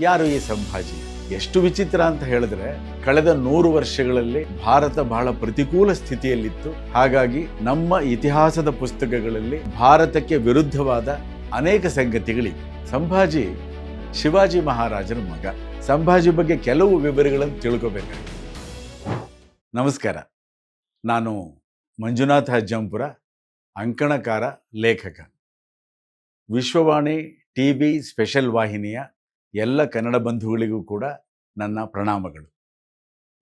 ಯಾರು ಈ ಸಂಭಾಜಿ? ಎಷ್ಟು ವಿಚಿತ್ರ ಅಂತ ಹೇಳಿದ್ರೆ ಕಳೆದ ನೂರು ವರ್ಷಗಳಲ್ಲಿ ಭಾರತ ಬಹಳ ಪ್ರತಿಕೂಲ ಸ್ಥಿತಿಯಲ್ಲಿತ್ತು. ಹಾಗಾಗಿ ನಮ್ಮ ಇತಿಹಾಸದ ಪುಸ್ತಕಗಳಲ್ಲಿ ಭಾರತಕ್ಕೆ ವಿರುದ್ಧವಾದ ಅನೇಕ ಸಂಗತಿಗಳಿವೆ. ಸಂಭಾಜಿ ಶಿವಾಜಿ ಮಹಾರಾಜರ ಮಗ. ಸಂಭಾಜಿ ಬಗ್ಗೆ ಕೆಲವು ವಿವರಗಳನ್ನು ತಿಳ್ಕೋಬೇಕಾಗಿದೆ. ನಮಸ್ಕಾರ. ನಾನು ಮಂಜುನಾಥ ಅಜ್ಜಂಪುರ, ಅಂಕಣಕಾರ, ಲೇಖಕ. ವಿಶ್ವವಾಣಿ ಟಿ ವಿ ಸ್ಪೆಷಲ್ ವಾಹಿನಿಯ ಎಲ್ಲ ಕನ್ನಡ ಬಂಧುಗಳಿಗೂ ಕೂಡ ನನ್ನ ಪ್ರಣಾಮಗಳು.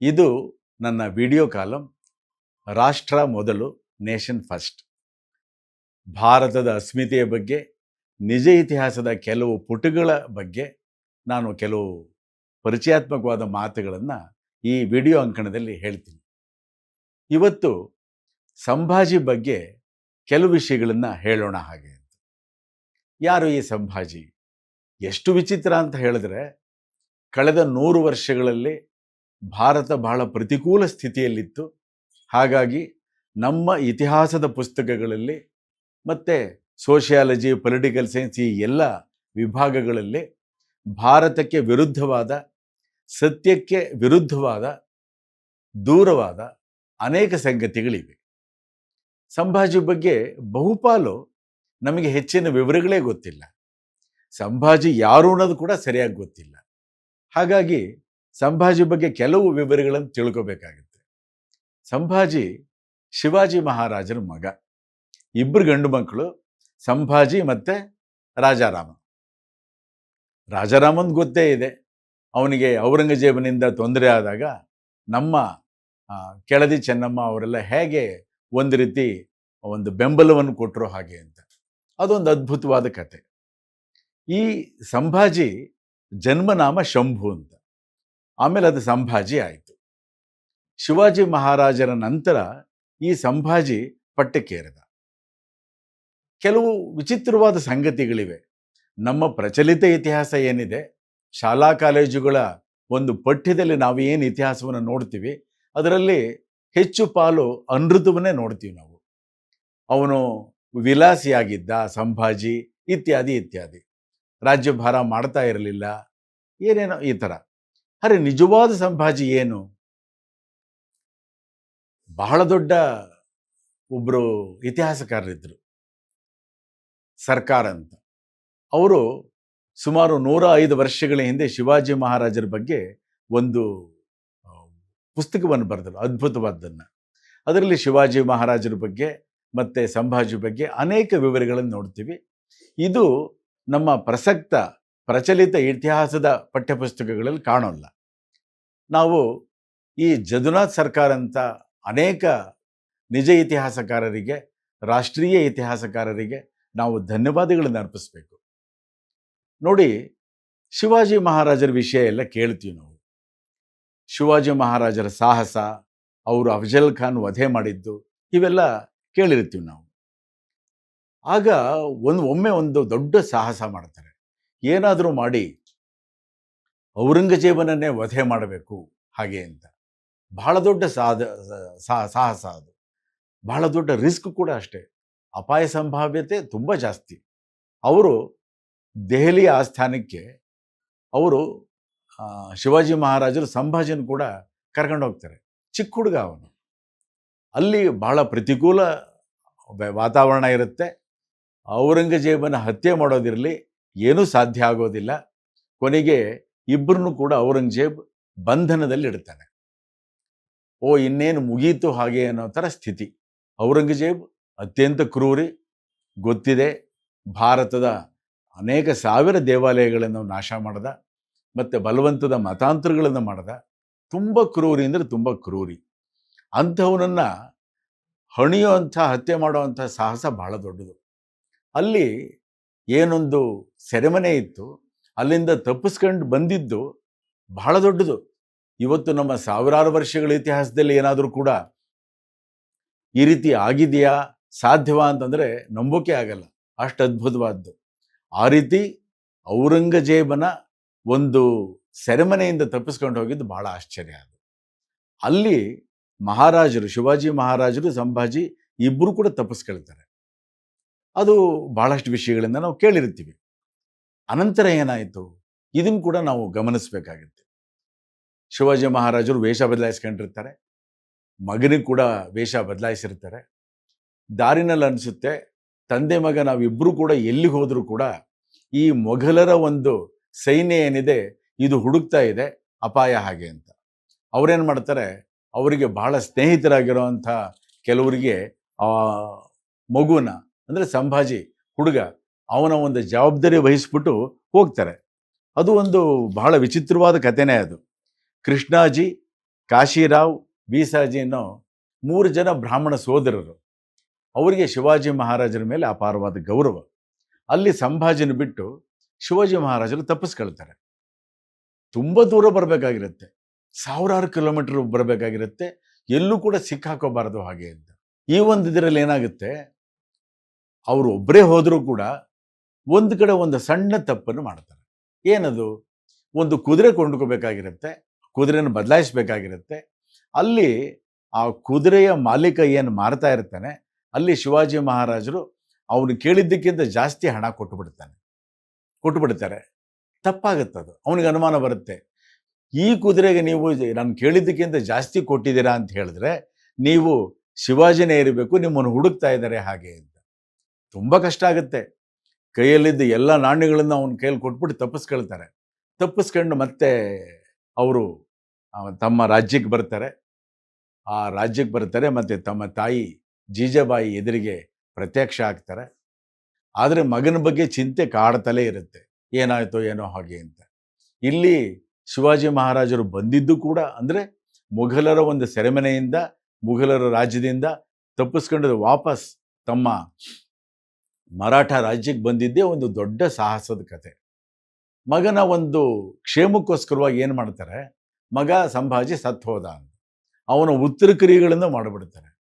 ಇದು ನನ್ನ ವಿಡಿಯೋ ಕಾಲಂ, ರಾಷ್ಟ್ರ ಮೊದಲು, ನೇಷನ್ ಫಸ್ಟ್. ಭಾರತದ ಅಸ್ಮಿತೆಯ ಬಗ್ಗೆ, ನಿಜ ಇತಿಹಾಸದ ಕೆಲವು ಪುಟಗಳ ಬಗ್ಗೆ ನಾನು ಕೆಲವು ಪರಿಚಯಾತ್ಮಕವಾದ ಮಾತುಗಳನ್ನು ಈ ವಿಡಿಯೋ ಅಂಕಣದಲ್ಲಿ ಹೇಳ್ತೀನಿ. ಇವತ್ತು ಸಂಭಾಜಿ ಬಗ್ಗೆ ಕೆಲವು ವಿಷಯಗಳನ್ನು ಹೇಳೋಣ ಹಾಗೆ ಯಾರು ಈ ಸಂಭಾಜಿ? ಎಷ್ಟು ವಿಚಿತ್ರ ಅಂತ ಹೇಳಿದ್ರೆ, ಕಳೆದ ನೂರು ವರ್ಷಗಳಲ್ಲಿ ಭಾರತ ಬಹಳ ಪ್ರತಿಕೂಲ ಸ್ಥಿತಿಯಲ್ಲಿತ್ತು. ಹಾಗಾಗಿ ನಮ್ಮ ಇತಿಹಾಸದ ಪುಸ್ತಕಗಳಲ್ಲಿ ಮತ್ತು ಸೋಷಿಯಾಲಜಿ, ಪೊಲಿಟಿಕಲ್ ಸೈನ್ಸ್ ಈ ಎಲ್ಲ ವಿಭಾಗಗಳಲ್ಲಿ ಭಾರತಕ್ಕೆ ವಿರುದ್ಧವಾದ, ಸತ್ಯಕ್ಕೆ ವಿರುದ್ಧವಾದ, ದೂರವಾದ ಅನೇಕ ಸಂಗತಿಗಳಿವೆ. ಸಂಭಾಜಿ ಬಗ್ಗೆ ಬಹುಪಾಲು ನಮಗೆ ಹೆಚ್ಚಿನ ವಿವರಗಳೇ ಗೊತ್ತಿಲ್ಲ. ಸಂಭಾಜಿ ಯಾರು ಅನ್ನೋದು ಕೂಡ ಸರಿಯಾಗಿ ಗೊತ್ತಿಲ್ಲ. ಹಾಗಾಗಿ ಸಂಭಾಜಿ ಬಗ್ಗೆ ಕೆಲವು ವಿವರಗಳನ್ನು ತಿಳ್ಕೋಬೇಕಾಗುತ್ತೆ. ಸಂಭಾಜಿ ಶಿವಾಜಿ ಮಹಾರಾಜರ ಮಗ. ಇಬ್ಬರು ಗಂಡು ಮಕ್ಕಳು, ಸಂಭಾಜಿ ಮತ್ತೆ ರಾಜಾರಾಮ ರಾಜಾರಾಮನ್ ಗೊತ್ತೇ ಇದೆ. ಅವನಿಗೆ ಔರಂಗಜೇಬನಿಂದ ತೊಂದರೆ ಆದಾಗ ನಮ್ಮ ಕೆಳದಿ ಚೆನ್ನಮ್ಮ ಅವರೆಲ್ಲ ಹೇಗೆ ಒಂದು ರೀತಿ ಒಂದು ಬೆಂಬಲವನ್ನು ಕೊಟ್ಟರು ಹಾಗೆ ಅಂತ. ಅದೊಂದು ಅದ್ಭುತವಾದ ಕತೆ. ಈ ಸಂಭಾಜಿ ಜನ್ಮನಾಮ ಶಂಭು ಅಂತ. ಆಮೇಲೆ ಅದು ಸಂಭಾಜಿ ಆಯಿತು. ಶಿವಾಜಿ ಮಹಾರಾಜರ ನಂತರ ಈ ಸಂಭಾಜಿ ಪಟ್ಟಕ್ಕೇರಿದ ಕೆಲವು ವಿಚಿತ್ರವಾದ ಸಂಗತಿಗಳಿವೆ. ನಮ್ಮ ಪ್ರಚಲಿತ ಇತಿಹಾಸ ಏನಿದೆ? ಶಾಲಾ ಕಾಲೇಜುಗಳ ಒಂದು ಪಠ್ಯದಲ್ಲಿ ನಾವು ಏನು ಇತಿಹಾಸವನ್ನು ನೋಡ್ತೀವಿ? ಅದರಲ್ಲಿ ಹೆಚ್ಚು ಪಾಲು ಅನೃತವನ್ನೇ ನೋಡ್ತೀವಿ ನಾವು. ಅವನು ವಿಲಾಸಿಯಾಗಿದ್ದ, ಸಂಭಾಜಿ, ಇತ್ಯಾದಿ ಇತ್ಯಾದಿ. ರಾಜ್ಯಭಾರ ಮಾಡ್ತಾ ಇರಲಿಲ್ಲ. ಏನೇನೋ ಈ ಥರ. ಅರೆ, ನಿಜವಾದ ಸಂಭಾಜಿ ಏನು? ಬಹಳ ದೊಡ್ಡ ಒಬ್ಬರು ಇತಿಹಾಸಕಾರರಿದ್ದರು ಸರ್ಕಾರ ಅಂತ. ಅವರು ಸುಮಾರು ನೂರ ಐದು ವರ್ಷಗಳ ಹಿಂದೆ ಶಿವಾಜಿ ಮಹಾರಾಜರ ಬಗ್ಗೆ ಒಂದು ಪುಸ್ತಕವನ್ನು ಬರೆದರು, ಅದ್ಭುತವಾದ್ದನ್ನು. ಅದರಲ್ಲಿ ಶಿವಾಜಿ ಮಹಾರಾಜರ ಬಗ್ಗೆ ಮತ್ತು ಸಂಭಾಜಿ ಬಗ್ಗೆ ಅನೇಕ ವಿವರಗಳನ್ನು ನೋಡ್ತೀವಿ. ಇದು ನಮ್ಮ ಪ್ರಸಕ್ತ ಪ್ರಚಲಿತ ಇತಿಹಾಸದ ಪಠ್ಯಪುಸ್ತಕಗಳಲ್ಲಿ ಕಾಣೋಲ್ಲ. ನಾವು ಈ ಜದುನಾಥ್ ಸರ್ಕಾರ ಅಂತ ಅನೇಕ ನಿಜ ಇತಿಹಾಸಕಾರರಿಗೆ, ರಾಷ್ಟ್ರೀಯ ಇತಿಹಾಸಕಾರರಿಗೆ ನಾವು ಧನ್ಯವಾದಗಳನ್ನು ಅರ್ಪಿಸಬೇಕು. ನೋಡಿ, ಶಿವಾಜಿ ಮಹಾರಾಜರ ವಿಷಯ ಎಲ್ಲ ಕೇಳ್ತೀವಿ ನಾವು. ಶಿವಾಜಿ ಮಹಾರಾಜರ ಸಾಹಸ, ಅವರು ಅಫಜಲ್ ಖಾನ್ ವಧೆ ಮಾಡಿದ್ದು, ಇವೆಲ್ಲ ಕೇಳಿರ್ತೀವಿ ನಾವು. ಆಗ ಒಂದು, ಒಮ್ಮೆ ಒಂದು ದೊಡ್ಡ ಸಾಹಸ ಮಾಡ್ತಾರೆ. ಏನಾದರೂ ಮಾಡಿ ಔರಂಗಜೇಬನನ್ನೇ ವಧೆ ಮಾಡಬೇಕು ಹಾಗೆ ಅಂತ. ಬಹಳ ದೊಡ್ಡ ಸಾಧ ಸಾಹಸ ಅದು. ಬಹಳ ದೊಡ್ಡ ರಿಸ್ಕ್ ಕೂಡ ಅಷ್ಟೇ. ಅಪಾಯ ಸಂಭಾವ್ಯತೆ ತುಂಬ ಜಾಸ್ತಿ. ಅವರು ದೆಹಲಿ ಆಸ್ಥಾನಕ್ಕೆ ಅವರು ಶಿವಾಜಿ ಮಹಾರಾಜರು ಸಂಭಾಜಿನ ಕೂಡ ಕರ್ಕೊಂಡು ಹೋಗ್ತಾರೆ. ಚಿಕ್ಕ ಹುಡುಗ ಅವನು. ಅಲ್ಲಿ ಬಹಳ ಪ್ರತಿಕೂಲ ವಾತಾವರಣ ಇರುತ್ತೆ. ಔರಂಗಜೇಬನ ಹತ್ಯೆ ಮಾಡೋದಿರಲಿ ಏನೂ ಸಾಧ್ಯ ಆಗೋದಿಲ್ಲ. ಕೊನೆಗೆ ಇಬ್ಬರನ್ನು ಕೂಡ ಔರಂಗಜೇಬ್ ಬಂಧನದಲ್ಲಿ ಇಡ್ತಾನೆ. ಓ, ಇನ್ನೇನು ಮುಗೀತು ಹಾಗೆ ಅನ್ನೋ ಥರ ಸ್ಥಿತಿ. ಔರಂಗಜೇಬ್ ಅತ್ಯಂತ ಕ್ರೂರಿ, ಗೊತ್ತಿದೆ. ಭಾರತದ ಅನೇಕ ಸಾವಿರ ದೇವಾಲಯಗಳನ್ನು ನಾಶ ಮಾಡ್ದ, ಮತ್ತು ಬಲವಂತದ ಮತಾಂತರಗಳನ್ನು ಮಾಡ್ದ. ತುಂಬ ಕ್ರೂರಿ ಅಂದರೆ ತುಂಬ ಕ್ರೂರಿ. ಅಂಥವನನ್ನು ಹಣಿಯುವಂಥ, ಹತ್ಯೆ ಮಾಡುವಂಥ ಸಾಹಸ ಬಹಳ ದೊಡ್ಡದು. ಅಲ್ಲಿ ಏನೊಂದು ಸೆರೆಮನೆ ಇತ್ತು, ಅಲ್ಲಿಂದ ತಪ್ಪಿಸ್ಕೊಂಡು ಬಂದಿದ್ದು ಬಹಳ ದೊಡ್ಡದು. ಇವತ್ತು ನಮ್ಮ ಸಾವಿರಾರು ವರ್ಷಗಳ ಇತಿಹಾಸದಲ್ಲಿ ಏನಾದರೂ ಕೂಡ ಈ ರೀತಿ ಆಗಿದೆಯಾ, ಸಾಧ್ಯವಾ ಅಂತಂದರೆ ನಂಬೋಕೆ ಆಗಲ್ಲ. ಅಷ್ಟು ಅದ್ಭುತವಾದ್ದು. ಆ ರೀತಿ ಔರಂಗಜೇಬನ ಒಂದು ಸೆರೆಮನೆಯಿಂದ ತಪ್ಪಿಸ್ಕೊಂಡು ಹೋಗಿದ್ದು ಬಹಳ ಆಶ್ಚರ್ಯ ಅದು. ಅಲ್ಲಿ ಮಹಾರಾಜರು, ಶಿವಾಜಿ ಮಹಾರಾಜರು, ಸಂಭಾಜಿ ಇಬ್ಬರು ಕೂಡ ತಪ್ಪಿಸ್ಕೊಳ್ತಾರೆ. ಅದು ಬಹಳಷ್ಟು ವಿಷಯಗಳಿಂದ ನಾವು ಕೇಳಿರ್ತೀವಿ ಅನಂತರ ಏನಾಯಿತು? ಇದನ್ನು ಕೂಡ ನಾವು ಗಮನಿಸಬೇಕಾಗುತ್ತೆ. ಶಿವಾಜಿ ಮಹಾರಾಜರು ವೇಷ ಬದಲಾಯಿಸ್ಕೊಂಡಿರ್ತಾರೆ. ಮಗನಿಗೆ ಕೂಡ ವೇಷ ಬದಲಾಯಿಸಿರ್ತಾರೆ. ದಾರಿನಲ್ಲಿ ಅನಿಸುತ್ತೆ, ತಂದೆ ಮಗ ನಾವಿಬ್ಬರೂ ಕೂಡ ಎಲ್ಲಿಗೆ ಹೋದರೂ ಕೂಡ ಈ ಮೊಘಲರ ಒಂದು ಸೈನ್ಯ ಏನಿದೆ, ಇದು ಹುಡುಕ್ತಾ ಇದೆ, ಅಪಾಯ ಹಾಗೆ ಅಂತ. ಅವ್ರೇನು ಮಾಡ್ತಾರೆ, ಅವರಿಗೆ ಬಹಳ ಸ್ನೇಹಿತರಾಗಿರೋವಂಥ ಕೆಲವರಿಗೆ ಮಗುನ ಅಂದರೆ ಸಂಭಾಜಿ ಹುಡುಗ ಅವನ ಒಂದು ಜವಾಬ್ದಾರಿ ವಹಿಸ್ಬಿಟ್ಟು ಹೋಗ್ತಾರೆ. ಅದು ಒಂದು ಬಹಳ ವಿಚಿತ್ರವಾದ ಕಥೆನೇ ಅದು. ಕೃಷ್ಣಾಜಿ, ಕಾಶಿರಾವ್, ಬೀಸಾಜಿ ಅನ್ನೋ ಮೂರು ಜನ ಬ್ರಾಹ್ಮಣ ಸೋದರರು. ಅವರಿಗೆ ಶಿವಾಜಿ ಮಹಾರಾಜರ ಮೇಲೆ ಅಪಾರವಾದ ಗೌರವ. ಅಲ್ಲಿ ಸಂಭಾಜಿನ ಬಿಟ್ಟು ಶಿವಾಜಿ ಮಹಾರಾಜರು ತಪ್ಪಿಸ್ಕೊಳ್ತಾರೆ. ತುಂಬ ದೂರ ಬರಬೇಕಾಗಿರುತ್ತೆ. ಸಾವಿರಾರು ಕಿಲೋಮೀಟರ್ ಬರಬೇಕಾಗಿರುತ್ತೆ. ಎಲ್ಲೂ ಕೂಡ ಸಿಕ್ಕಾಕೋಬಾರದು ಹಾಗೆ ಅಂತ. ಈ ಒಂದು ಇದರಲ್ಲಿ ಏನಾಗುತ್ತೆ? ಅವರು ಒಬ್ಬರೇ ಹೋದರೂ ಕೂಡ ಒಂದು ಕಡೆ ಒಂದು ಸಣ್ಣ ತಪ್ಪನ್ನು ಮಾಡ್ತಾರೆ. ಏನದು? ಒಂದು ಕುದುರೆ ಕೊಂಡ್ಕೋಬೇಕಾಗಿರುತ್ತೆ, ಕುದುರೆನ ಬದಲಾಯಿಸಬೇಕಾಗಿರುತ್ತೆ. ಅಲ್ಲಿ ಆ ಕುದುರೆಯ ಮಾಲೀಕ ಏನು ಮಾರ್ತಾ ಇರ್ತಾನೆ, ಅಲ್ಲಿ ಶಿವಾಜಿ ಮಹಾರಾಜರು ಅವನು ಕೇಳಿದ್ದಕ್ಕಿಂತ ಜಾಸ್ತಿ ಹಣ ಕೊಟ್ಟು ಬಿಡ್ತಾನೆ ಕೊಟ್ಟು ಬಿಡ್ತಾರೆ ತಪ್ಪಾಗುತ್ತದು. ಅವನಿಗೆ ಅನುಮಾನ ಬರುತ್ತೆ. ಈ ಕುದುರೆಗೆ ನೀವು ನಾನು ಕೇಳಿದ್ದಕ್ಕಿಂತ ಜಾಸ್ತಿ ಕೊಟ್ಟಿದ್ದೀರಾ ಅಂತ ಹೇಳಿದ್ರೆ, ನೀವು ಶಿವಾಜಿನೇ ಇರಬೇಕು, ನಿಮ್ಮನ್ನು ಹುಡುಕ್ತಾ ಇದ್ದಾರೆ ಹಾಗೆ ಅಂತ. ತುಂಬ ಕಷ್ಟ ಆಗುತ್ತೆ. ಕೈಯಲ್ಲಿದ್ದ ಎಲ್ಲ ನಾಣ್ಯಗಳನ್ನು ಅವನ ಕೈಯಲ್ಲಿ ಕೊಟ್ಬಿಟ್ಟು ತಪ್ಪಿಸ್ಕೊಳ್ತಾರೆ. ತಪ್ಪಿಸ್ಕೊಂಡು ಮತ್ತೆ ಅವರು ತಮ್ಮ ರಾಜ್ಯಕ್ಕೆ ಬರ್ತಾರೆ. ಆ ರಾಜ್ಯಕ್ಕೆ ಬರ್ತಾರೆ ಮತ್ತು ತಮ್ಮ ತಾಯಿ ಜೀಜಾಬಾಯಿ ಎದುರಿಗೆ ಪ್ರತ್ಯಕ್ಷ ಆಗ್ತಾರೆ. ಆದರೆ ಮಗನ ಬಗ್ಗೆ ಚಿಂತೆ ಕಾಡ್ತಲೇ ಇರುತ್ತೆ. ಏನಾಯ್ತೋ ಏನೋ ಹಾಗೆ ಅಂತ. ಇಲ್ಲಿ ಶಿವಾಜಿ ಮಹಾರಾಜರು ಬಂದಿದ್ದು ಕೂಡ ಅಂದರೆ ಮುಘಲರ ಒಂದು ಸೆರೆಮನೆಯಿಂದ, ಮುಘಲರ ರಾಜ್ಯದಿಂದ ತಪ್ಪಿಸ್ಕೊಂಡು ವಾಪಸ್ ತಮ್ಮ ಮರಾಠ ರಾಜ್ಯಕ್ಕೆ ಬಂದಿದ್ದೇ ಒಂದು ದೊಡ್ಡ ಸಾಹಸದ ಕತೆ. ಮಗನ ಒಂದು ಕ್ಷೇಮಕ್ಕೋಸ್ಕರವಾಗಿ ಏನು ಮಾಡ್ತಾರೆ? ಮಗ ಸಂಭಾಜಿ ಸತ್ತು ಹೋದ ಅವನ ಉತ್ತರ ಕ್ರಿಯೆಗಳಿಂದ ಮಾಡಿಬಿಡ್ತಾರೆ.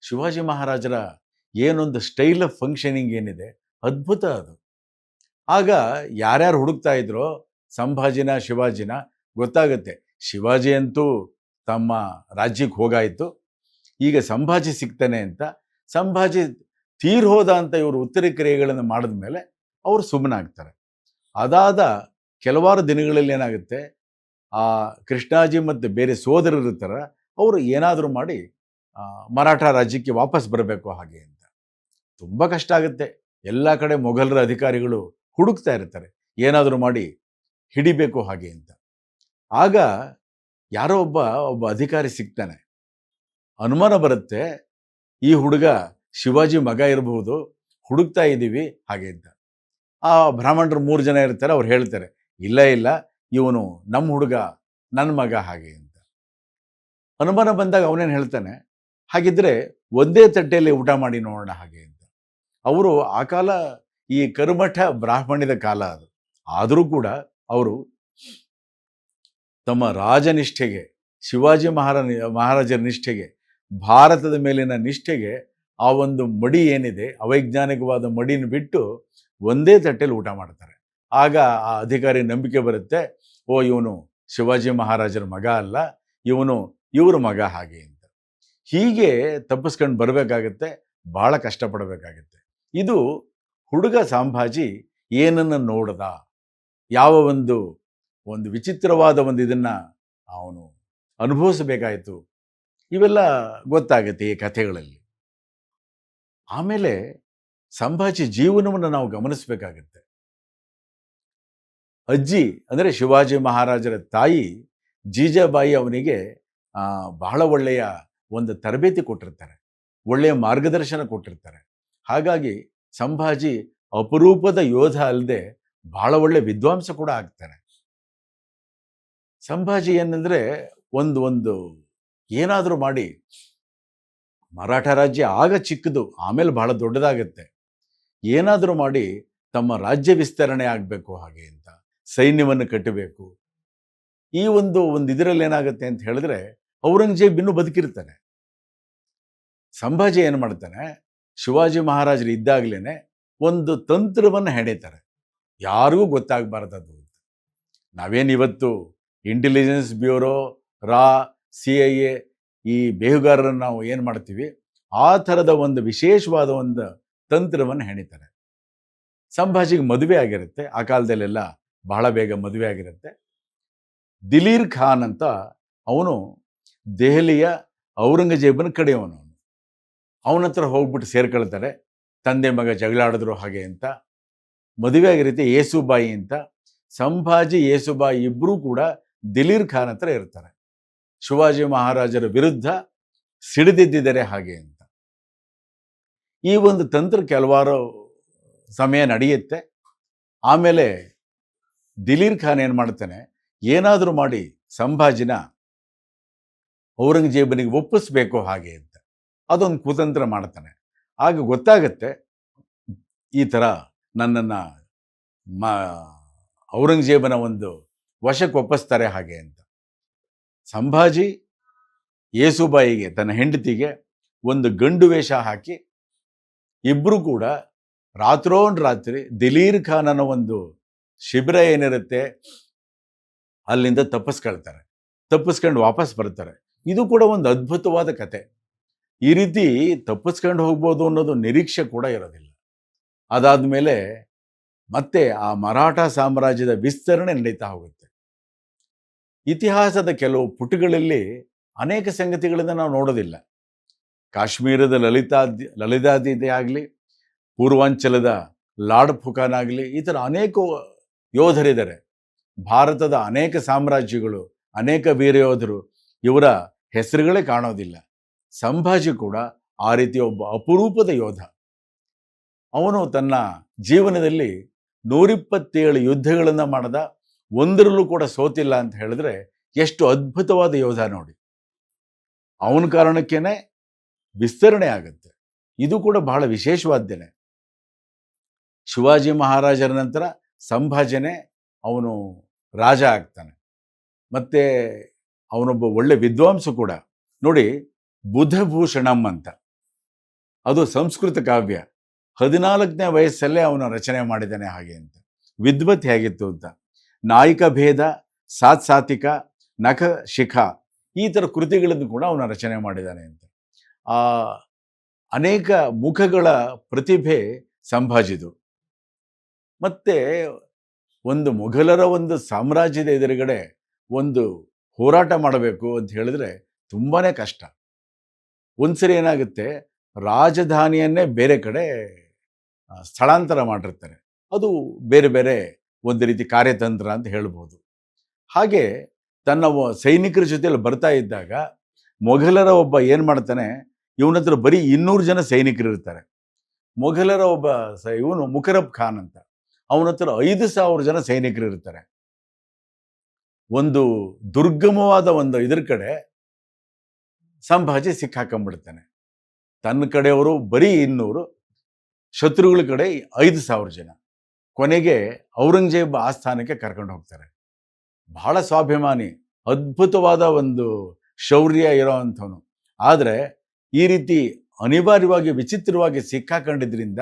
ಶಿವಾಜಿ ಮಹಾರಾಜರ ಏನೊಂದು ಸ್ಟೈಲ್ ಆಫ್ ಫಂಕ್ಷನಿಂಗ್ ಏನಿದೆ? ಅದ್ಭುತ ಅದು. ಆಗ ಯಾರ್ಯಾರು ಹುಡುಕ್ತಾ ಇದ್ರೋ ಸಂಭಾಜಿನ, ಶಿವಾಜಿನ ಗೊತ್ತಾಗುತ್ತೆ. ಶಿವಾಜಿ ಅಂತೂ ತಮ್ಮ ರಾಜ್ಯಕ್ಕೆ ಹೋಗಾಯಿತು. ಈಗ ಸಂಭಾಜಿ ಸಿಗ್ತಾನೆ ಅಂತ. ಸಂಭಾಜಿ ತೀರ್ ಹೋದ ಅಂತ ಇವರು ಉತ್ತರ ಕ್ರಿಯೆಗಳನ್ನು ಮಾಡಿದ ಮೇಲೆ ಅವರು ಸುಮ್ಮನಾಗ್ತಾರೆ ಅದಾದ ಕೆಲವಾರು ದಿನಗಳಲ್ಲಿ ಏನಾಗುತ್ತೆ, ಆ ಕೃಷ್ಣಾಜಿ ಮತ್ತು ಬೇರೆ ಸೋದರರು ಥರ ಅವರು ಏನಾದರೂ ಮಾಡಿ ಮರಾಠ ರಾಜ್ಯಕ್ಕೆ ವಾಪಸ್ ಬರಬೇಕು ಹಾಗೆ ಅಂತ. ತುಂಬ ಕಷ್ಟ ಆಗುತ್ತೆ. ಎಲ್ಲ ಕಡೆ ಮೊಘಲರ ಅಧಿಕಾರಿಗಳು ಹುಡುಕ್ತಾ ಇರ್ತಾರೆ, ಏನಾದರೂ ಮಾಡಿ ಹಿಡಿಬೇಕು ಹಾಗೆ ಅಂತ. ಆಗ ಯಾರೋ ಒಬ್ಬ ಒಬ್ಬ ಅಧಿಕಾರಿ ಸಿಗ್ತಾನೆ. ಅನುಮಾನ ಬರುತ್ತೆ, ಈ ಹುಡುಗ ಶಿವಾಜಿ ಮಗ ಇರಬಹುದು, ಹುಡುಕ್ತಾ ಇದ್ದೀವಿ, ಹಾಗೆ ಅಂತ ಆ ಬ್ರಾಹ್ಮಣರು ಮೂರು ಜನ ಇರ್ತಾರೆ, ಅವ್ರು ಹೇಳ್ತಾರೆ, ಇಲ್ಲ ಇಲ್ಲ, ಇವನು ನಮ್ಮ ಹುಡುಗ, ನನ್ನ ಮಗ, ಹಾಗೆ ಅಂತ. ಅನುಮಾನ ಬಂದಾಗ ಅವನೇನು ಹೇಳ್ತಾನೆ, ಹಾಗಿದ್ರೆ ಒಂದೇ ತಟ್ಟೆಯಲ್ಲಿ ಊಟ ಮಾಡಿ ನೋಡೋಣ, ಹಾಗೆ ಅಂತ. ಅವರು ಆ ಕಾಲ, ಈ ಕರುಮಠ ಬ್ರಾಹ್ಮಣ್ಯದ ಕಾಲ ಅದು. ಆದರೂ ಕೂಡ ಅವರು ತಮ್ಮ ರಾಜನಿಷ್ಠೆಗೆ, ಶಿವಾಜಿ ಮಹಾರ ಮಹಾರಾಜರ ನಿಷ್ಠೆಗೆ, ಭಾರತದ ಮೇಲಿನ ನಿಷ್ಠೆಗೆ ಆ ಒಂದು ಮಡಿ ಏನಿದೆ, ಅವೈಜ್ಞಾನಿಕವಾದ ಮಡಿನ ಬಿಟ್ಟು ಒಂದೇ ತಟ್ಟೆಯಲ್ಲಿ ಊಟ ಮಾಡ್ತಾರೆ. ಆಗ ಆ ಅಧಿಕಾರಿ ನಂಬಿಕೆ ಬರುತ್ತೆ, ಓ ಇವನು ಶಿವಾಜಿ ಮಹಾರಾಜರ ಮಗ ಅಲ್ಲ, ಇವನು ಇವ್ರ ಮಗ ಹಾಗೆ ಅಂತ. ಹೀಗೆ ತಪ್ಪಿಸ್ಕೊಂಡು ಬರಬೇಕಾಗತ್ತೆ ಭಾಳ ಕಷ್ಟಪಡಬೇಕಾಗತ್ತೆ. ಇದು ಹುಡುಗ ಸಾಂಭಾಜಿ ಏನನ್ನು ನೋಡದ? ಯಾವ ಒಂದು ಒಂದು ವಿಚಿತ್ರವಾದ ಒಂದು ಇದನ್ನು ಅವನು ಅನುಭವಿಸಬೇಕಾಯಿತು. ಇವೆಲ್ಲ ಗೊತ್ತಾಗುತ್ತೆ ಈ ಕಥೆಗಳಲ್ಲಿ. ಆಮೇಲೆ ಸಂಭಾಜಿ ಜೀವನವನ್ನು ನಾವು ಗಮನಿಸಬೇಕಾಗತ್ತೆ. ಅಜ್ಜಿ ಅಂದರೆ ಶಿವಾಜಿ ಮಹಾರಾಜರ ತಾಯಿ ಜೀಜಾಬಾಯಿ ಅವನಿಗೆ ಬಹಳ ಒಳ್ಳೆಯ ಒಂದು ತರಬೇತಿ ಕೊಟ್ಟಿರ್ತಾರೆ. ಒಳ್ಳೆಯ ಮಾರ್ಗದರ್ಶನ ಕೊಟ್ಟಿರ್ತಾರೆ. ಹಾಗಾಗಿ ಸಂಭಾಜಿ ಅಪರೂಪದ ಯೋಧ ಅಲ್ಲದೆ ಬಹಳ ಒಳ್ಳೆ ವಿದ್ವಾಂಸ ಕೂಡ ಆಗ್ತಾರೆ. ಸಂಭಾಜಿ ಏನಂದರೆ ಒಂದು ಒಂದು ಏನಾದರೂ ಮಾಡಿ ಮರಾಠ ರಾಜ್ಯ ಆಗ ಚಿಕ್ಕದು, ಆಮೇಲೆ ಬಹಳ ದೊಡ್ಡದಾಗತ್ತೆ. ಏನಾದರೂ ಮಾಡಿ ತಮ್ಮ ರಾಜ್ಯ ವಿಸ್ತರಣೆ ಆಗಬೇಕು ಹಾಗೆ ಅಂತ, ಸೈನ್ಯವನ್ನು ಕಟ್ಟಬೇಕು. ಈ ಒಂದು ಒಂದು ಇದರಲ್ಲಿ ಏನಾಗುತ್ತೆ ಅಂತ ಹೇಳಿದ್ರೆ ಔರಂಗಜೇಬ್ ಇನ್ನೂ ಬದುಕಿರ್ತಾನೆ. ಸಂಭಾಜಿ ಏನು ಮಾಡ್ತಾನೆ, ಶಿವಾಜಿ ಮಹಾರಾಜರು ಇದ್ದಾಗಲೇ ಒಂದು ತಂತ್ರವನ್ನು ಹೆಣೆತಾರೆ. ಯಾರಿಗೂ ಗೊತ್ತಾಗಬಾರ್ದದು ನಾವೇನು ಇವತ್ತು ಇಂಟೆಲಿಜೆನ್ಸ್ ಬ್ಯೂರೋ ರಾ, ಸಿ ಐ ಎ ಈ ಬೇಹುಗಾರರನ್ನು ನಾವು ಏನು ಮಾಡ್ತೀವಿ? ಆ ಥರದ ಒಂದು ವಿಶೇಷವಾದ ಒಂದು ತಂತ್ರವನ್ನು ಹೆಣಿತಾರೆ. ಸಂಭಾಜಿಗೆ ಮದುವೆ ಆಗಿರುತ್ತೆ. ಆ ಕಾಲದಲ್ಲೆಲ್ಲ ಬಹಳ ಬೇಗ ಮದುವೆ ಆಗಿರುತ್ತೆ. ದಿಲೀರ್ ಖಾನ್ ಅಂತ ಅವನು ದೆಹಲಿಯ ಔರಂಗಜೇಬನ ಕಡೆಯವನು ಅವನು. ಅವನ ಹತ್ರ ಹೋಗ್ಬಿಟ್ಟು ಸೇರ್ಕೊಳ್ತಾರೆ. ತಂದೆ ಮಗ ಜಗಳಾಡಿದ್ರು ಹಾಗೆ ಅಂತ. ಮದುವೆ ಆಗಿರುತ್ತೆ ಯೇಸುಬಾಯಿ ಅಂತ. ಸಂಭಾಜಿ ಯೇಸುಬಾಯಿ ಇಬ್ಬರೂ ಕೂಡ ದಿಲೀರ್ ಖಾನ್ ಹತ್ರ ಇರ್ತಾರೆ. ಶಿವಾಜಿ ಮಹಾರಾಜರ ವಿರುದ್ಧ ಸಿಡಿದಿದ್ದರೆ ಹಾಗೆ ಅಂತ. ಈ ಒಂದು ತಂತ್ರ ಕೆಲವಾರು ಸಮಯ ನಡೆಯುತ್ತೆ. ಆಮೇಲೆ ದಿಲೀರ್ ಖಾನ್ ಏನು ಮಾಡ್ತಾನೆ, ಏನಾದರೂ ಮಾಡಿ ಸಂಭಾಜಿನ ಔರಂಗಜೇಬನಿಗೆ ಒಪ್ಪಿಸ್ಬೇಕು ಹಾಗೆ ಅಂತ. ಅದೊಂದು ಕುತಂತ್ರ ಮಾಡ್ತಾನೆ. ಆಗ ಗೊತ್ತಾಗತ್ತೆ, ಈ ಥರ ನನ್ನನ್ನು ಮ ಔರಂಗಜೇಬನ ಒಂದು ವಶಕ್ಕೆ ಒಪ್ಪಿಸ್ತಾರೆ ಹಾಗೆ ಅಂತ. ಸಂಭಾಜಿ ಯೇಸುಬಾಯಿಗೆ, ತನ್ನ ಹೆಂಡತಿಗೆ ಒಂದು ಗಂಡು ವೇಷ ಹಾಕಿ ಇಬ್ಬರು ಕೂಡ ರಾತ್ರೋನ್ ರಾತ್ರಿ ದಿಲೀರ್ ಖಾನನ ಒಂದು ಶಿಬಿರ ಏನಿರುತ್ತೆ, ಅಲ್ಲಿಂದ ತಪ್ಪಿಸ್ಕೊಳ್ತಾರೆ. ತಪ್ಪಿಸ್ಕೊಂಡು ವಾಪಸ್ ಬರ್ತಾರೆ. ಇದು ಕೂಡ ಒಂದು ಅದ್ಭುತವಾದ ಕತೆ. ಈ ರೀತಿ ತಪ್ಪಿಸ್ಕೊಂಡು ಹೋಗ್ಬೋದು ಅನ್ನೋದು ನಿರೀಕ್ಷೆ ಕೂಡ ಇರೋದಿಲ್ಲ. ಅದಾದ ಮೇಲೆ ಮತ್ತೆ ಆ ಮರಾಠ ಸಾಮ್ರಾಜ್ಯದ ವಿಸ್ತರಣೆ ನಡೀತಾ ಹೋಗುತ್ತೆ. ಇತಿಹಾಸದ ಕೆಲವು ಪುಟಗಳಲ್ಲಿ ಅನೇಕ ಸಂಗತಿಗಳನ್ನು ನಾವು ನೋಡೋದಿಲ್ಲ. ಕಾಶ್ಮೀರದ ಲಲಿತಾದಿ, ಲಲಿತಾದಿದೆ ಆಗಲಿ, ಪೂರ್ವಾಂಚಲದ ಲಾರ್ಡ್ ಫುಕಾನ್ ಆಗಲಿ, ಈ ಥರ ಅನೇಕ ಯೋಧರಿದ್ದಾರೆ. ಭಾರತದ ಅನೇಕ ಸಾಮ್ರಾಜ್ಯಗಳು, ಅನೇಕ ವೀರ ಯೋಧರು ಇವರ ಹೆಸರುಗಳೇ ಕಾಣೋದಿಲ್ಲ. ಸಂಭಾಜಿ ಕೂಡ ಆ ರೀತಿ ಒಬ್ಬ ಅಪರೂಪದ ಯೋಧ. ಅವನು ತನ್ನ ಜೀವನದಲ್ಲಿ ನೂರಿಪ್ಪತ್ತೇಳು ಯುದ್ಧಗಳನ್ನು ಮಾಡದ ಒಂದರಲ್ಲೂ ಕೂಡ ಸೋತಿಲ್ಲ ಅಂತ ಹೇಳಿದ್ರೆ ಎಷ್ಟು ಅದ್ಭುತವಾದ ಯೋಧ ನೋಡಿ. ಅವನ ಕಾರಣಕ್ಕೇನೆ ವಿಸ್ತರಣೆ ಆಗುತ್ತೆ. ಇದು ಕೂಡ ಬಹಳ ವಿಶೇಷವಾದ್ದೇನೆ ಶಿವಾಜಿ ಮಹಾರಾಜರ ನಂತರ ಸಂಭಾಜನೆ ಅವನು ರಾಜ ಆಗ್ತಾನೆ. ಮತ್ತೆ ಅವನೊಬ್ಬ ಒಳ್ಳೆ ವಿದ್ವಾಂಸ ಕೂಡ. ನೋಡಿ, ಬುಧಭೂಷಣಂ ಅಂತ. ಅದು ಸಂಸ್ಕೃತ ಕಾವ್ಯ. ಹದಿನಾಲ್ಕನೇ ವಯಸ್ಸಲ್ಲೇ ಅವನು ರಚನೆ ಮಾಡಿದ್ದಾನೆ ಹಾಗೆ ಅಂತ. ವಿದ್ವತ್ ಹೇಗಿತ್ತು ಅಂತ. ನಾಯಿಕ ಭೇದ, ಸಾತ್ ಸಾತಿಕ ನಖ ಶಿಖ, ಈ ಥರ ಕೃತಿಗಳನ್ನು ಕೂಡ ಅವನು ರಚನೆ ಮಾಡಿದ್ದಾನೆ ಅಂತ. ಆ, ಅನೇಕ ಮುಖಗಳ ಪ್ರತಿಭೆ ಸಂಭಾಜಿದು. ಮತ್ತೆ ಒಂದು ಮೊಘಲರ ಒಂದು ಸಾಮ್ರಾಜ್ಯದ ಎದುರುಗಡೆ ಒಂದು ಹೋರಾಟ ಮಾಡಬೇಕು ಅಂತ ಹೇಳಿದ್ರೆ ತುಂಬಾನೇ ಕಷ್ಟ. ಒಂದ್ಸರಿ ಏನಾಗುತ್ತೆ? ರಾಜಧಾನಿಯನ್ನೇ ಬೇರೆ ಕಡೆ ಸ್ಥಳಾಂತರ ಮಾಡಿರ್ತಾರೆ. ಅದು ಬೇರೆ ಬೇರೆ ಒಂದು ರೀತಿ ಕಾರ್ಯತಂತ್ರ ಅಂತ ಹೇಳ್ಬೋದು. ಹಾಗೆ ತನ್ನ ಸೈನಿಕರ ಜೊತೆಲಿ ಬರ್ತಾ ಇದ್ದಾಗ ಮೊಘಲರ ಒಬ್ಬ ಏನು ಮಾಡ್ತಾನೆ, ಇವನ ಹತ್ರ ಬರೀ ಇನ್ನೂರು ಜನ ಸೈನಿಕರು ಇರ್ತಾರೆ. ಮೊಘಲರ ಒಬ್ಬ ಸ ಇವನು ಮುಖರಬ್ ಖಾನ್ ಅಂತ. ಅವನ ಹತ್ರ ಐದು ಸಾವಿರ ಜನ ಸೈನಿಕರು ಇರ್ತಾರೆ. ಒಂದು ದುರ್ಗಮವಾದ ಒಂದು ಇದ್ರ ಕಡೆ ಸಂಭಾಜಿ ಸಿಕ್ಕಾಕೊಂಡ್ಬಿಡ್ತಾನೆ. ತನ್ನ ಕಡೆಯವರು ಬರೀ ಇನ್ನೂರು, ಶತ್ರುಗಳ ಕಡೆ ಐದು ಸಾವಿರ ಜನ. ಕೊನೆಗೆ ಔರಂಗಜೇಬ್ ಆಸ್ಥಾನಕ್ಕೆ ಕರ್ಕೊಂಡು ಹೋಗ್ತಾರೆ. ಬಹಳ ಸ್ವಾಭಿಮಾನಿ, ಅದ್ಭುತವಾದ ಒಂದು ಶೌರ್ಯ ಇರೋವಂಥವನು. ಆದರೆ ಈ ರೀತಿ ಅನಿವಾರ್ಯವಾಗಿ, ವಿಚಿತ್ರವಾಗಿ ಸಿಕ್ಕಾಕೊಂಡಿದ್ರಿಂದ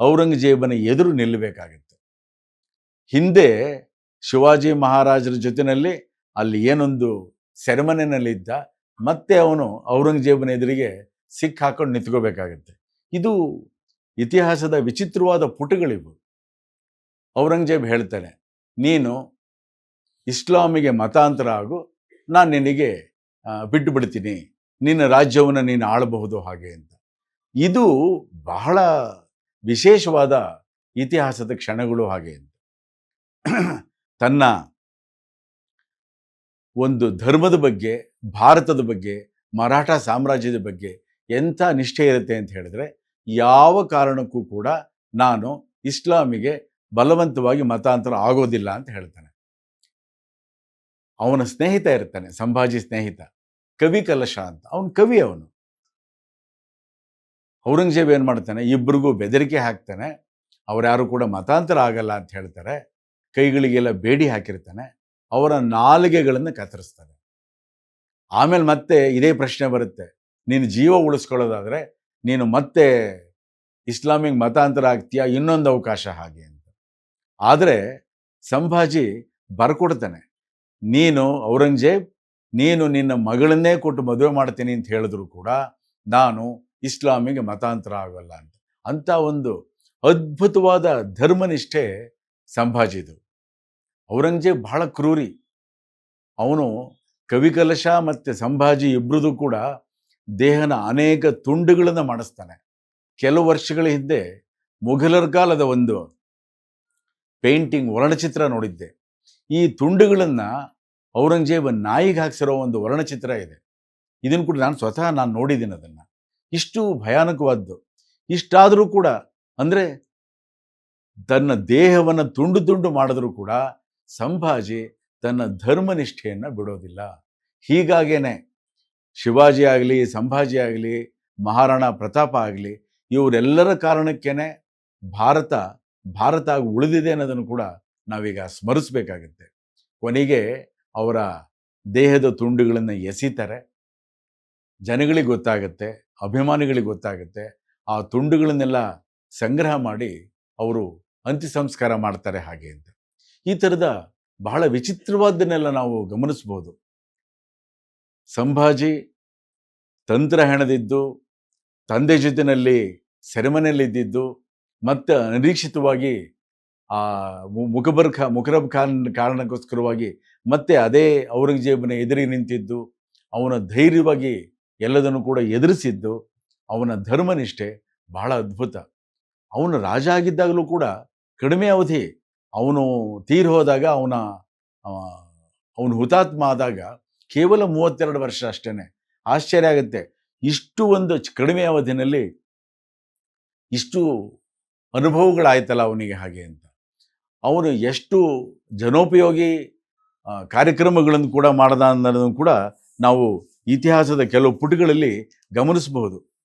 ಔರಂಗಜೇಬನ ಎದುರು ನಿಲ್ಲಬೇಕಾಗಿತ್ತು. ಹಿಂದೆ ಶಿವಾಜಿ ಮಹಾರಾಜರ ಜೊತೆಯಲ್ಲಿ ಅಲ್ಲಿ ಏನೊಂದು ಸೆರೆಮನೆಯಲ್ಲಿದ್ದ ಮತ್ತೆ ಅವನು ಔರಂಗಜೇಬನ ಎದುರಿಗೆ ಸಿಕ್ಕಾಕೊಂಡು ನಿಂತ್ಕೋಬೇಕಾಗತ್ತೆ. ಇದು ಇತಿಹಾಸದ ವಿಚಿತ್ರವಾದ ಪುಟಗಳಿವು. ಔರಂಗಜೇಬ್ ಹೇಳ್ತಾನೆ, ನೀನು ಇಸ್ಲಾಮಿಗೆ ಮತಾಂತರ ಆಗು, ನಾನು ನಿನಗೆ ಬಿಟ್ಟು ಬಿಡ್ತೀನಿ, ನಿನ್ನ ರಾಜ್ಯವನ್ನು ನೀನು ಆಳಬಹುದು ಹಾಗೆ ಅಂತ. ಇದು ಬಹಳ ವಿಶೇಷವಾದ ಇತಿಹಾಸದ ಕ್ಷಣಗಳು ಹಾಗೆ ಅಂತ. ತನ್ನ ಒಂದು ಧರ್ಮದ ಬಗ್ಗೆ, ಭಾರತದ ಬಗ್ಗೆ, ಮರಾಠ ಸಾಮ್ರಾಜ್ಯದ ಬಗ್ಗೆ ಎಂಥ ನಿಷ್ಠೆ ಇರುತ್ತೆ ಅಂತ ಹೇಳಿದ್ರೆ, ಯಾವ ಕಾರಣಕ್ಕೂ ಕೂಡ ನಾನು ಇಸ್ಲಾಮಿಗೆ ಬಲವಂತವಾಗಿ ಮತಾಂತರ ಆಗೋದಿಲ್ಲ ಅಂತ ಹೇಳ್ತಾನೆ. ಅವನ ಸ್ನೇಹಿತ ಇರ್ತಾನೆ, ಸಂಭಾಜಿ ಸ್ನೇಹಿತ. ಕವಿ ಕಲಶ ಅಂತ. ಅವನು ಕವಿ ಅವನು. ಔರಂಗಜೇಬ್ ಏನು ಮಾಡ್ತಾನೆ? ಇಬ್ಬರಿಗೂ ಬೆದರಿಕೆ ಹಾಕ್ತಾನೆ. ಯಾರು ಕೂಡ ಮತಾಂತರ ಆಗಲ್ಲ ಅಂತ ಹೇಳ್ತಾರೆ. ಕೈಗಳಿಗೆಲ್ಲ ಬೇಡಿ ಹಾಕಿರ್ತಾನೆ. ಅವರ ನಾಲಿಗೆಗಳನ್ನು ಕತ್ತರಿಸ್ತಾನೆ ಆಮೇಲೆ ಮತ್ತೆ ಇದೇ ಪ್ರಶ್ನೆ ಬರುತ್ತೆ. ನೀನು ಜೀವ ಉಳಿಸ್ಕೊಳ್ಳೋದಾದ್ರೆ ನೀನು ಮತ್ತೆ ಇಸ್ಲಾಮಿಕ್ ಮತಾಂತರ ಆಗ್ತೀಯಾ? ಇನ್ನೊಂದು ಅವಕಾಶ ಹಾಗೆ ಆದರೆ ಸಂಭಾಜಿ ಬರ್ಕೊಡ್ತಾನೆ. ನೀನು ಔರಂಗಜೇಬ್, ನೀನು ನಿನ್ನ ಮಗಳನ್ನೇ ಕೊಟ್ಟು ಮದುವೆ ಮಾಡ್ತೀನಿ ಅಂತ ಹೇಳಿದ್ರು ಕೂಡ ನಾನು ಇಸ್ಲಾಮಿಗೆ ಮತಾಂತರ ಆಗಲ್ಲ ಅಂತ. ಅಂಥ ಒಂದು ಅದ್ಭುತವಾದ ಧರ್ಮನಿಷ್ಠೆ ಸಂಭಾಜಿದು. ಔರಂಗಜೇಬ್ ಬಹಳ ಕ್ರೂರಿ. ಅವನು ಕವಿಕಲಶ ಮತ್ತು ಸಂಭಾಜಿ ಇಬ್ಬರದು ಕೂಡ ದೇಹನ ಅನೇಕ ತುಂಡುಗಳನ್ನು ಮಾಡಿಸ್ತಾನೆ. ಕೆಲವು ವರ್ಷಗಳ ಹಿಂದೆ ಮೊಘಲರ ಕಾಲದ ಒಂದು ಪೇಂಟಿಂಗ್ ವರ್ಣಚಿತ್ರ ನೋಡಿದ್ದೆ. ಈ ತುಂಡುಗಳನ್ನು ಔರಂಗಜೇಬ ನಾಯಿಗೆ ಹಾಕ್ಸಿರೋ ಒಂದು ವರ್ಣಚಿತ್ರ ಇದೆ. ಇದನ್ನು ಕೂಡ ನಾನು ಸ್ವತಃ ನಾನು ನೋಡಿದ್ದೀನಿ ಅದನ್ನು. ಇಷ್ಟು ಭಯಾನಕವಾದ್ದು. ಇಷ್ಟಾದರೂ ಕೂಡ ಅಂದರೆ ತನ್ನ ದೇಹವನ್ನು ತುಂಡು ತುಂಡು ಮಾಡಿದ್ರೂ ಕೂಡ ಸಂಭಾಜಿ ತನ್ನ ಧರ್ಮನಿಷ್ಠೆಯನ್ನು ಬಿಡೋದಿಲ್ಲ. ಹೀಗಾಗೇನೆ ಶಿವಾಜಿ ಆಗಲಿ, ಸಂಭಾಜಿ ಆಗಲಿ, ಮಹಾರಾಣಾ ಪ್ರತಾಪ ಆಗಲಿ, ಇವರೆಲ್ಲರ ಕಾರಣಕ್ಕೇನೆ ಭಾರತ ಭಾರತ ಉಳಿದಿದೆ ಅನ್ನೋದನ್ನು ಕೂಡ ನಾವೀಗ ಸ್ಮರಿಸಬೇಕಾಗುತ್ತೆ. ಕೊನೆಗೆ ಅವರ ದೇಹದ ತುಂಡುಗಳನ್ನು ಎಸಿತಾರೆ. ಜನಗಳಿಗೆ ಗೊತ್ತಾಗುತ್ತೆ, ಅಭಿಮಾನಿಗಳಿಗೆ ಗೊತ್ತಾಗುತ್ತೆ. ಆ ತುಂಡುಗಳನ್ನೆಲ್ಲ ಸಂಗ್ರಹ ಮಾಡಿ ಅವರು ಅಂತ್ಯ ಸಂಸ್ಕಾರ ಮಾಡ್ತಾರೆ ಹಾಗೆ ಅಂತ. ಈ ಥರದ ಬಹಳ ವಿಚಿತ್ರವಾದನ್ನೆಲ್ಲ ನಾವು ಗಮನಿಸ್ಬೋದು. ಸಂಭಾಜಿ ತಂತ್ರ ಹೆಣದಿದ್ದು, ತಂದೆ ಜೊತೆಯಲ್ಲಿ ಸೆರೆಮನೆಯಲ್ಲಿದ್ದಿದ್ದು ಮತ್ತು ಅನಿರೀಕ್ಷಿತವಾಗಿ ಆ ಮುಖಬರ್ ಖಾ ಮುಖರಬ್ ಖಾನ್ ಕಾರಣಕ್ಕೋಸ್ಕರವಾಗಿ ಮತ್ತೆ ಅದೇ ಔರಂಗಜೇಬನ ಎದುರಿ ನಿಂತಿದ್ದು, ಅವನ ಧೈರ್ಯವಾಗಿ ಎಲ್ಲದನ್ನು ಕೂಡ ಎದುರಿಸಿದ್ದು, ಅವನ ಧರ್ಮನಿಷ್ಠೆ ಬಹಳ ಅದ್ಭುತ. ಅವನು ರಾಜ ಆಗಿದ್ದಾಗಲೂ ಕೂಡ ಕಡಿಮೆ ಅವಧಿ. ಅವನು ತೀರ್ ಹೋದಾಗ ಅವನ ಅವನು ಹುತಾತ್ಮ ಆದಾಗ ಕೇವಲ ಮೂವತ್ತೆರಡು ವರ್ಷ ಅಷ್ಟೇ ಆಶ್ಚರ್ಯ ಆಗುತ್ತೆ. ಇಷ್ಟು ಒಂದು ಕಡಿಮೆ ಅವಧಿನಲ್ಲಿ ಇಷ್ಟು ಅನುಭವಗಳಾಯ್ತಲ್ಲ ಅವನಿಗೆ ಹಾಗೆ ಅಂತ. ಅವನು ಎಷ್ಟು ಜನೋಪಯೋಗಿ ಕಾರ್ಯಕ್ರಮಗಳನ್ನು ಕೂಡ ಮಾಡದ ಅನ್ನೋದನ್ನು ಕೂಡ ನಾವು ಇತಿಹಾಸದ ಕೆಲವು ಪುಟಗಳಲ್ಲಿ ಗಮನಿಸಬಹುದು.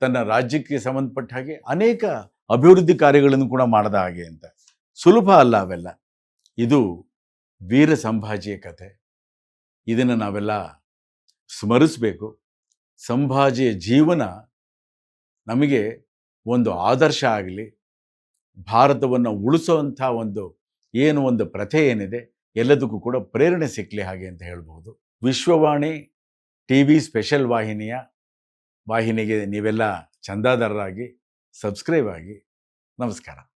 ತನ್ನ ರಾಜ್ಯಕ್ಕೆ ಸಂಬಂಧಪಟ್ಟ ಹಾಗೆ ಅನೇಕ ಅಭಿವೃದ್ಧಿ ಕಾರ್ಯಗಳನ್ನು ಕೂಡ ಮಾಡದ ಹಾಗೆ ಅಂತ. ಸುಲಭ ಅಲ್ಲ ಅವೆಲ್ಲ. ಇದು ವೀರ ಸಂಭಾಜಿಯ ಕಥೆ. ಇದನ್ನು ನಾವೆಲ್ಲ ಸ್ಮರಿಸಬೇಕು. ಸಂಭಾಜಿಯ ಜೀವನ ನಮಗೆ ಒಂದು ಆದರ್ಶ ಆಗಲಿ, ಭಾರತವನ್ನು ಉಳಿಸುವಂಥ ಒಂದು, ಏನು ಒಂದು ಪ್ರಥೆ ಏನಿದೆ, ಎಲ್ಲದಕ್ಕೂ ಕೂಡ ಪ್ರೇರಣೆ ಸಿಕ್ಕಲಿ ಹಾಗೆ ಅಂತ ಹೇಳ್ಬೋದು ವಿಶ್ವವಾಣಿ, ಟಿ ವಿ ಸ್ಪೆಷಲ್ ವಾಹಿನಿಯ, ವಾಹಿನಿಗೆ ನೀವೆಲ್ಲ ಚಂದಾದಾರರಾಗಿ, ಸಬ್ಸ್ಕ್ರೈಬ್ ಆಗಿ, ನಮಸ್ಕಾರ.